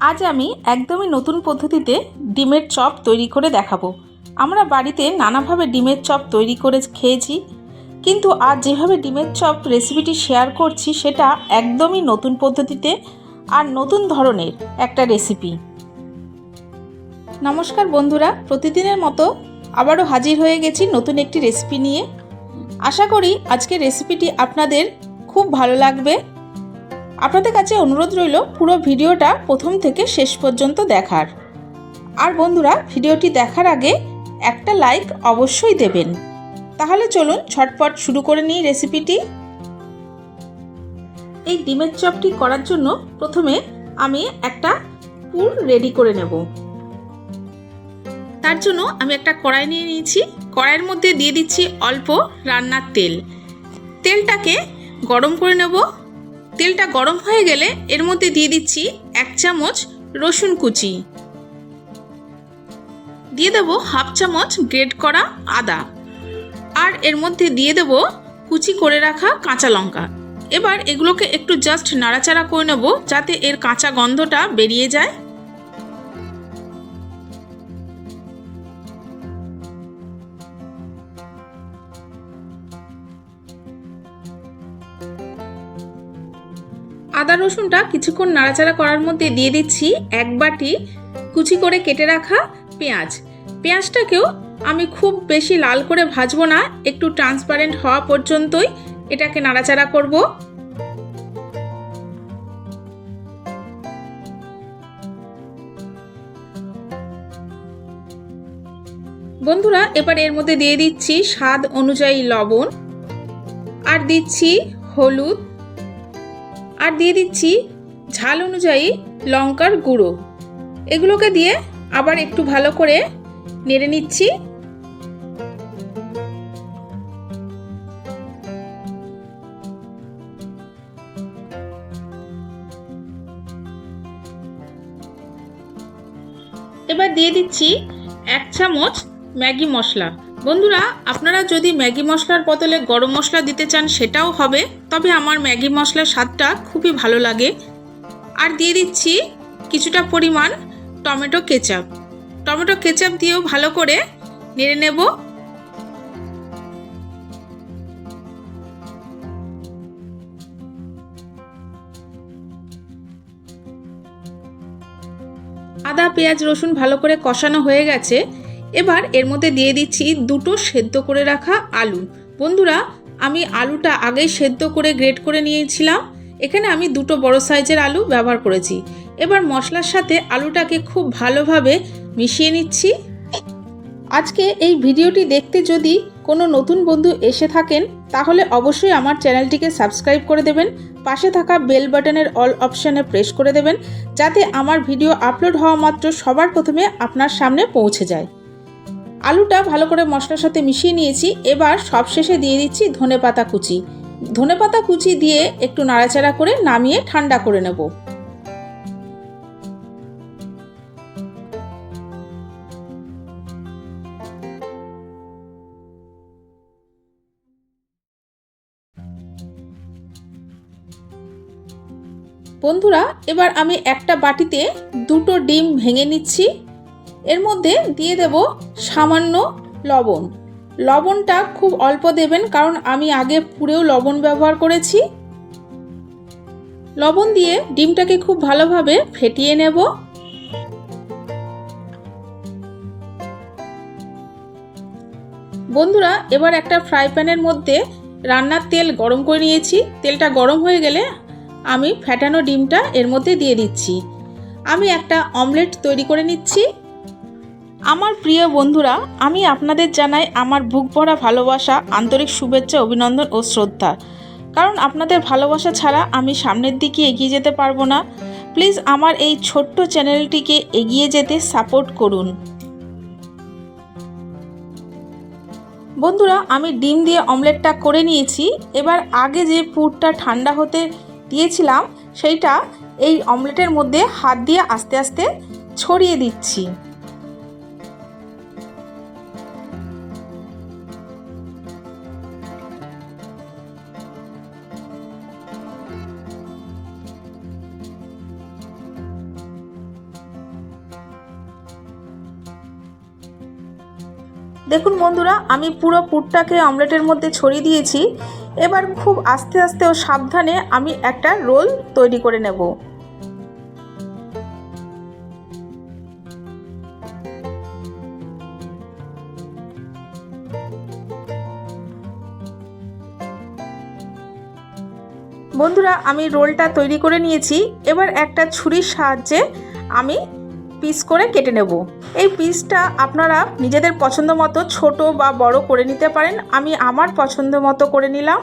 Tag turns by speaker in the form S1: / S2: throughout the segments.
S1: আজ আমি একদমই নতুন পদ্ধতিতে ডিমের চপ তৈরি করে দেখাবো। আমরা বাড়িতে নানাভাবে ডিমের চপ তৈরি করে খেয়েছি, কিন্তু আজ যেভাবে ডিমের চপ রেসিপিটি শেয়ার করছি সেটা একদমই নতুন পদ্ধতিতে আর নতুন ধরনের একটা রেসিপি। নমস্কার বন্ধুরা, প্রতিদিনের মতো আবারও হাজির হয়ে গেছি নতুন একটি রেসিপি নিয়ে। আশা করি আজকের রেসিপিটি আপনাদের খুব ভালো লাগবে। আপনাদের কাছে অনুরোধ রইল পুরো ভিডিওটা প্রথম থেকে শেষ পর্যন্ত দেখার। আর বন্ধুরা, ভিডিওটি দেখার আগে একটা লাইক অবশ্যই দেবেন। তাহলে চলুন ছটপট শুরু করে নিই রেসিপিটি। এই ডিমের চপটি করার জন্য প্রথমে আমি একটা পুর রেডি করে নেব। তার জন্য আমি একটা কড়াই নিয়ে নিয়েছি। কড়াইয়ের মধ্যে দিয়ে দিচ্ছি অল্প রান্নার তেল। তেলটাকে গরম করে নেব। তেলটা গরম হয়ে গেলে এর মধ্যে দিয়ে দিচ্ছি এক চামচ রসুন কুচি। দিয়ে দেবো হাফ চামচ গ্রেড করা আদা। আর এর মধ্যে দিয়ে দেব কুচি করে রাখা কাঁচা লঙ্কা। এবার এগুলোকে একটু জাস্ট নাড়াচাড়া করে নেব যাতে এর কাঁচা গন্ধটা বেরিয়ে যায়। আদা রসুনটা কিছুক্ষণ নাড়াচাড়া করার মধ্যে দিয়ে দিচ্ছি এক বাটি কুচি করে কেটে রাখা পেঁয়াজ। পেঁয়াজটাকেও আমি খুব বেশি লাল করে ভাজবো না, একটু ট্রান্সপারেন্ট হওয়া পর্যন্তই এটাকে নাড়াচাড়া করব। বন্ধুরা, এবার এর মধ্যে দিয়ে দিচ্ছি স্বাদ অনুযায়ী লবণ। আর দিচ্ছি হলুদ আর দিয়ে দিচ্ছি ঝাল অনুযায়ী লঙ্কার গুঁড়ো। এগুলোকে দিয়ে আবার একটু ভালো করে নেড়ে নিচ্ছি। এবার দিয়ে দিচ্ছি এক চামচ ম্যাগি মশলা। বন্ধুরা, আপনারা যদি ম্যাগি মশলার বদলে গরম মশলা দিতে চান, সেটাও হবে। তবে আমার ম্যাগি মশলার স্বাদটা খুবই ভালো লাগে। আর দিয়ে দিচ্ছি কিছুটা পরিমাণ টমেটো কেচাপ। টমেটো কেচাপ দিয়েও ভালো করে নেড়ে নেব। আদা, পেঁয়াজ, রসুন ভালো করে কষানো হয়ে গেছে। এবার এর মধ্যে দিয়ে দিচ্ছি দুটো সেদ্ধ করে রাখা আলু। বন্ধুরা, আমি আলুটা আগেই সেদ্ধ করে গ্রেট করে নিয়েছিলাম। এখানে আমি দুটো বড় সাইজের আলু ব্যবহার করেছি। এবার মশলার সাথে আলুটাকে খুব ভালোভাবে মিশিয়ে নিচ্ছি। আজকে এই ভিডিওটি দেখতে যদি কোনো নতুন বন্ধু এসে থাকেন, তাহলে অবশ্যই আমার চ্যানেলটিকে সাবস্ক্রাইব করে দেবেন, পাশে থাকা বেল বাটনের অল অপশানে প্রেস করে দেবেন, যাতে আমার ভিডিও আপলোড হওয়া মাত্র সবার প্রথমে আপনার সামনে পৌঁছে যায়। আলুটা ভালো করে মশলার সাথে মিশিয়ে নিয়েছি। এবার সবশেষে দিয়ে দিচ্ছি ধনে পাতা কুচি। ধনে পাতা কুচি দিয়ে একটু নাড়াচাড়া করে নামিয়ে ঠান্ডা করে নেব। বন্ধুরা, এবার আমি একটা বাটিতে দুটো ডিম ভেঙে নিচ্ছি। এর মধ্যে দিয়ে দেব সামান্য লবণ। লবণটা খুব অল্প দেবেন কারণ আমি আগে পুরেও লবণ ব্যবহার করেছি। লবণ দিয়ে ডিমটাকে খুব ভালোভাবে ফেটিয়ে নেব। বন্ধুরা, এবার একটা ফ্রাই প্যানের মধ্যে রান্নার তেল গরম করে নিয়েছি। তেলটা গরম হয়ে গেলে আমি ফ্যাটানো ডিমটা এর মধ্যে দিয়ে দিচ্ছি। আমি একটা অমলেট তৈরি করে নিচ্ছি। আমার প্রিয় বন্ধুরা, আমি আপনাদের জানাই আমার বুক ভরা ভালোবাসা, আন্তরিক শুভেচ্ছা, অভিনন্দন ও শ্রদ্ধা। কারণ আপনাদের ভালোবাসা ছাড়া আমি সামনের দিকে এগিয়ে যেতে পারব না। প্লিজ আমার এই ছোট্ট চ্যানেলটিকে এগিয়ে যেতে সাপোর্ট করুন। বন্ধুরা, আমি ডিম দিয়ে অমলেটটা করে নিয়েছি। এবার আগে যে পুরটা ঠান্ডা হতে দিয়েছিলাম, সেইটা এই অমলেটের মধ্যে হাত দিয়ে আস্তে আস্তে ছড়িয়ে দিচ্ছি। দেখুন বন্ধুরা, আমি পুরো পুরটাকে অমলেটের মধ্যে ছড়িয়ে দিয়েছি। এবার খুব আস্তে আস্তে ও সাবধানে আমি একটা রোল তৈরি করে নেব। বন্ধুরা, আমি রোলটা তৈরি করে নিয়েছি। এবার একটা ছুরির সাহায্যে আমি পিস করে কেটে নেব। এই পিসটা আপনারা নিজেদের পছন্দ মতো ছোট বা বড় করে নিতে পারেন। আমি আমার পছন্দ মতো করে নিলাম।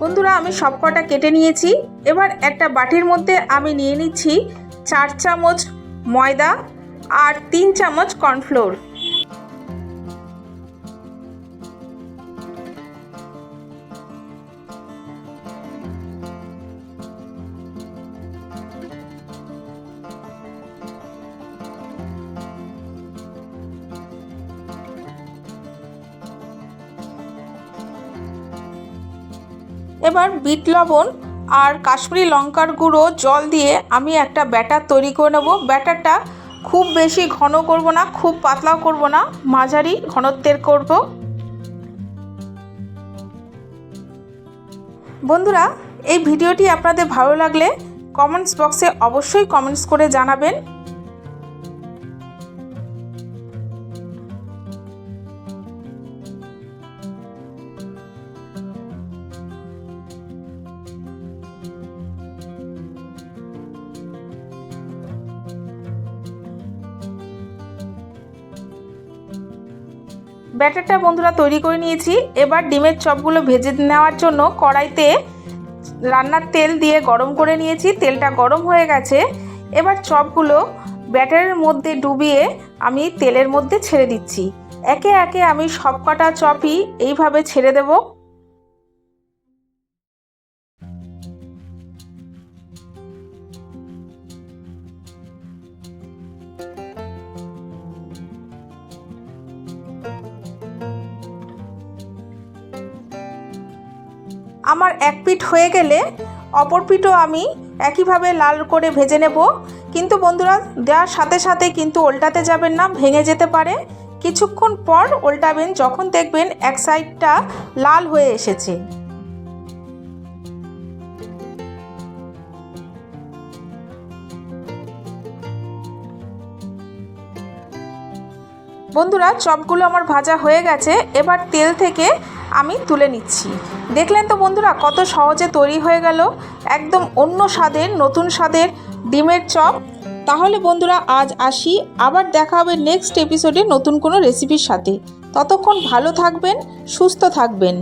S1: বন্ধুরা, আমি সব কটা কেটে নিয়েছি। এবার একটা বাটির মধ্যে আমি নিয়ে নিচ্ছি চার চামচ ময়দা আর তিন চামচ কর্নফ্লোর। এবার বিট লবণ আর কাশ্মীরি লঙ্কার গুঁড়ো, জল দিয়ে আমি একটা ব্যাটার তৈরি করে নেব। ব্যাটারটা খুব বেশি ঘন করব না, খুব পাতলাও করব না, মাঝারি ঘনত্বের করব। বন্ধুরা, এই ভিডিওটি আপনাদের ভালো লাগলে কমেন্টস বক্সে অবশ্যই কমেন্টস করে জানাবেন। ব্যাটারটা বন্ধুরা তৈরি করে নিয়েছি। এবার ডিমের চপগুলো ভেজে নেওয়ার জন্য কড়াইতে রান্নার তেল দিয়ে গরম করে নিয়েছি। তেলটা গরম হয়ে গেছে। এবার চপগুলো ব্যাটারের মধ্যে ডুবিয়ে আমি তেলের মধ্যে ছেড়ে দিচ্ছি। একে একে আমি সব কটা চপই এইভাবে ছেড়ে দেবো। আমার এক পিঠ হয়ে গেলে অপর পিঠও আমি একইভাবে লাল করে ভেজে নেব। কিন্তু বন্ধুরা, দেওয়ার সাথে সাথে কিন্তু উল্টাতে যাবেন না, ভেঙে যেতে পারে। কিছুক্ষণ পর ওল্টাবেন, যখন দেখবেন এক সাইডটা লাল হয়ে এসেছে। বন্ধুরা, চপগুলো আমার ভাজা হয়ে গেছে। এবার তেল থেকে আমি তুলে নিচ্ছি। দেখলেন তো বন্ধুরা, কত সহজে তৈরি হয়ে গেল। একদম অন্য স্বাদের, নতুন স্বাদের ডিমের চপ। তাহলে বন্ধুরা, আজ আসি। আবার দেখা হবে নেক্সট এপিসোডে নতুন কোনো রেসিপির সাথে। ততক্ষণ ভালো থাকবেন, সুস্থ থাকবেন।